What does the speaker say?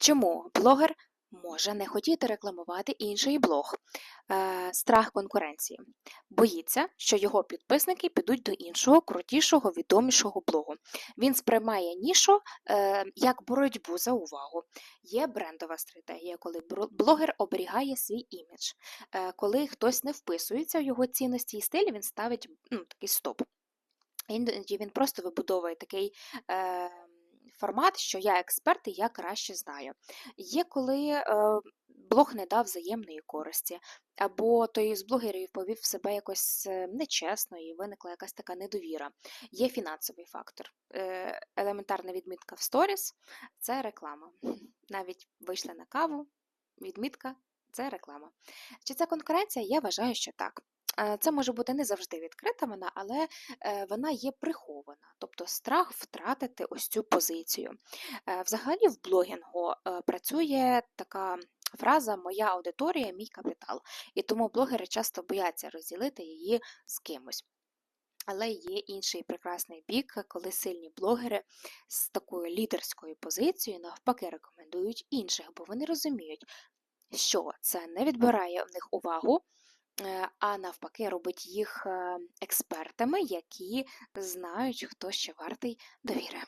Чому блогер може не хотіти рекламувати інший блог? Е, страх конкуренції. Боїться, що його підписники підуть до іншого, крутішого, відомішого блогу. Він сприймає нішу е, як боротьбу за увагу. Є брендова стратегія, коли блогер оберігає свій імідж. Е, коли хтось не вписується в його цінності і стиль, він ставить ну, такий стоп. Він просто вибудовує такий е, формат, що я експерт і я краще знаю. Є коли е, блог не дав взаємної користі, або той з блогерів повів себе якось е, нечесно і виникла якась така недовіра. Є фінансовий фактор. Е, елементарна відмітка в сторіс це реклама. Навіть вийшли на каву, відмітка це реклама. Чи це конкуренція? Я вважаю, що так. Е, Це може бути не завжди відкрита вона, але е, вона є прихована, тобто страх втратити ось цю позицію. Е, Взагалі в блогінгу працює така фраза Моя аудиторія, мій капітал. І тому блогери часто бояться розділити її з кимось. Але є інший прекрасний бік, коли сильні блогери з такою лідерською позицією навпаки рекомендують інших, бо вони розуміють, що це не відбирає в них увагу, а навпаки робить їх е, експертами, які знають, хто ще вартий довіри.